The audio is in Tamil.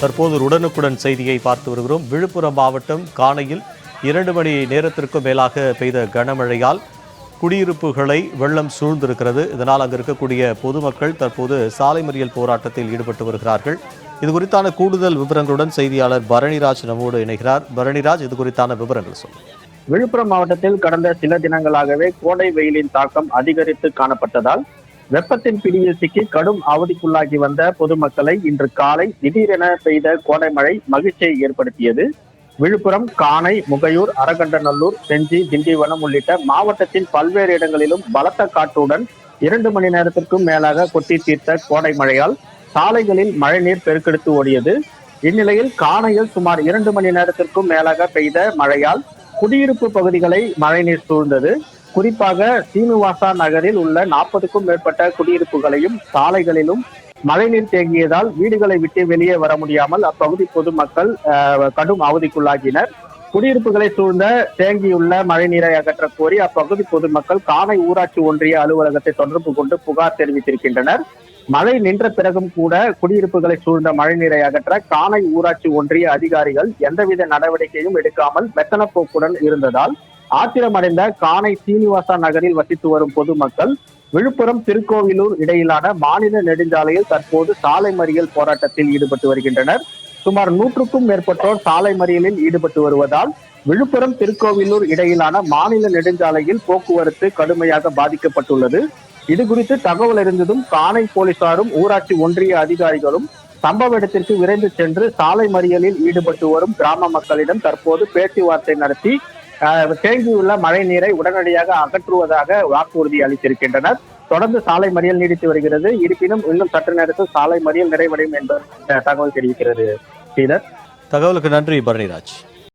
தற்போது ஒரு உடனுக்குடன் செய்தியை பார்த்து வருகிறோம். விழுப்புரம் மாவட்டம் காணையில் இரண்டு மணி நேரத்திற்கும் மேலாக பெய்த கனமழையால் குடியிருப்புகளை வெள்ளம் சூழ்ந்திருக்கிறது. இதனால் அங்கு இருக்கக்கூடிய பொதுமக்கள் தற்போது சாலை மறியல் போராட்டத்தில் ஈடுபட்டு வருகிறார்கள். இது குறித்தான கூடுதல் விவரங்களுடன் செய்தியாளர் பரணிராஜ் நம்மோடு இணைகிறார். பரணிராஜ் இது குறித்தான விவரங்கள் சொல்லுங்கள் விழுப்புரம் மாவட்டத்தில் கடந்த சில தினங்களாகவே கோடை வெயிலின் தாக்கம் அதிகரித்து காணப்பட்டதால் வெப்பத்தின் பிடியில் சிக்கி கடும் அவதிக்குள்ளாகி வந்த பொதுமக்களை இன்று காலை திடீரென பெய்த கோடை மழை மகிழ்ச்சியை ஏற்படுத்தியது. விழுப்புரம் காணை முகையூர் அரகண்டநல்லூர் செஞ்சி திண்டிவனம் உள்ளிட்ட மாவட்டத்தின் பல்வேறு இடங்களிலும் பலத்த காற்றுடன் இரண்டு மணி நேரத்திற்கும் மேலாக கொட்டி தீர்த்த கோடை மழையால் சாலைகளில் மழைநீர் பெருக்கெடுத்து ஓடியது. இந்நிலையில் காணையில் சுமார் இரண்டு மணி நேரத்திற்கும் மேலாக பெய்த மழையால் குடியிருப்பு பகுதிகளை மழைநீர் சூழ்ந்தது. குறிப்பாக சீனிவாசா நகரில் உள்ள நாற்பதுக்கும் மேற்பட்ட குடியிருப்புகளையும் சாலைகளிலும் மழைநீர் தேங்கியதால் வீடுகளை விட்டு வெளியே வர முடியாமல் அப்பகுதி பொதுமக்கள் கடும் அவதிக்குள்ளாகினர். குடியிருப்புகளை சூழ்ந்த தேங்கியுள்ள மழைநீரை அகற்றக் கோரி அப்பகுதி பொதுமக்கள் காணை ஊராட்சி ஒன்றிய அலுவலகத்தை தொடர்பு கொண்டு புகார் தெரிவித்திருக்கின்றனர். மழை நின்ற பிறகும் கூட குடியிருப்புகளை சூழ்ந்த மழைநீரை அகற்ற காணை ஊராட்சி ஒன்றிய அதிகாரிகள் எந்தவித நடவடிக்கையும் எடுக்காமல் மெத்தன போக்குடன் இருந்ததால் ஆத்திரமடைந்த காணை சீனிவாசா நகரில் வசித்து வரும் பொதுமக்கள் விழுப்புரம் திருக்கோவிலூர் இடையிலான மாநில நெடுஞ்சாலையில் தற்போது சாலை மறியல் போராட்டத்தில் ஈடுபட்டு வருகின்றனர். சுமார் நூற்றுக்கும் மேற்பட்டோர் சாலை மறியலில் ஈடுபட்டு வருவதால் விழுப்புரம் திருக்கோவிலூர் இடையிலான மாநில நெடுஞ்சாலையில் போக்குவரத்து கடுமையாக பாதிக்கப்பட்டுள்ளது. இது குறித்து தகவல் அறிந்ததும் காணை போலீசாரும் ஊராட்சி ஒன்றிய அதிகாரிகளும் சம்பவ இடத்திற்கு விரைந்து சென்று சாலை மறியலில் ஈடுபட்டு வரும் கிராம மக்களிடம் தற்போது பேச்சுவார்த்தை நடத்தி தேங்கியுள்ள மழை நீரை உடனடியாக அகற்றுவதாக வாக்குறுதி அளித்திருக்கின்றனர். தொடர்ந்து சாலை மறியல் நீடித்து வருகிறது. இருப்பினும் இன்னும் சற்று நேரத்தில் சாலை மறியல் நிறைவடையும் என்பது தகவல் தெரிவிக்கிறது ஸ்ரீதர் தகவலுக்கு நன்றி பரணிராஜ்.